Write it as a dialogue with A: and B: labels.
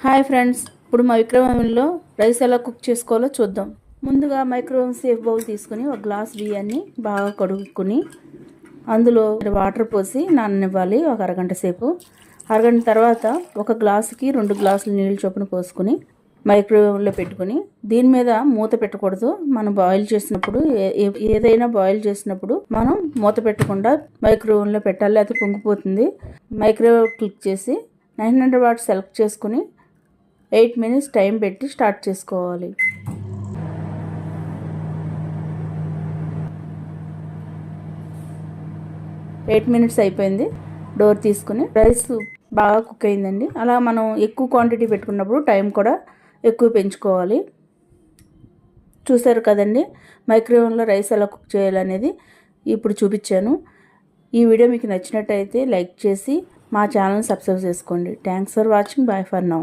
A: Hi friends ఇప్పుడు మైక్రోవేవ్లో rice ఎలా cook చేసుకోవాలో చూద్దాం. ముందుగా మైక్రోవేవ్ సేఫ్ బౌల్ తీసుకుని ఒక గ్లాస్ బియ్యాన్ని బాగా కడుక్కుని అందులో వాటర్ పోసి నాననివ్వాలి ఒక అరగంట సేపు. అరగంట తర్వాత ఒక గ్లాసుకి రెండు గ్లాసులు నీళ్ళు చొప్పున పోసుకుని మైక్రోవేవ్లో పెట్టుకుని దీని మీద మూత పెట్టకూడదు. మనం బాయిల్ చేసినప్పుడు ఏ- ఏదైనా బాయిల్ చేసినప్పుడు మనం మూత పెట్టకుండా మైక్రోవేవ్లో పెట్టాలి అది పొంగిపోతుంది. మైక్రోవేవ్ క్లిక్ చేసి నైన్ హండ్రెడ్ వాట్ సెలెక్ట్ చేసుకుని ఎయిట్ మినిట్స్ టైం పెట్టి స్టార్ట్ చేసుకోవాలి. ఎయిట్ మినిట్స్ అయిపోయింది. డోర్ తీసుకుని రైస్ బాగా కుక్ అయిందండి. అలా మనం ఎక్కువ క్వాంటిటీ పెట్టుకున్నప్పుడు టైం కూడా ఎక్కువ పెంచుకోవాలి. చూసారు కదండి మైక్రోవేవ్లో రైస్ ఎలా కుక్ చేయాలనేది ఇప్పుడు చూపించాను. ఈ వీడియో మీకు నచ్చినట్టయితే లైక్ చేసి మా ఛానల్ సబ్స్క్రైబ్ చేసుకోండి. Thanks for watching. Bye for now.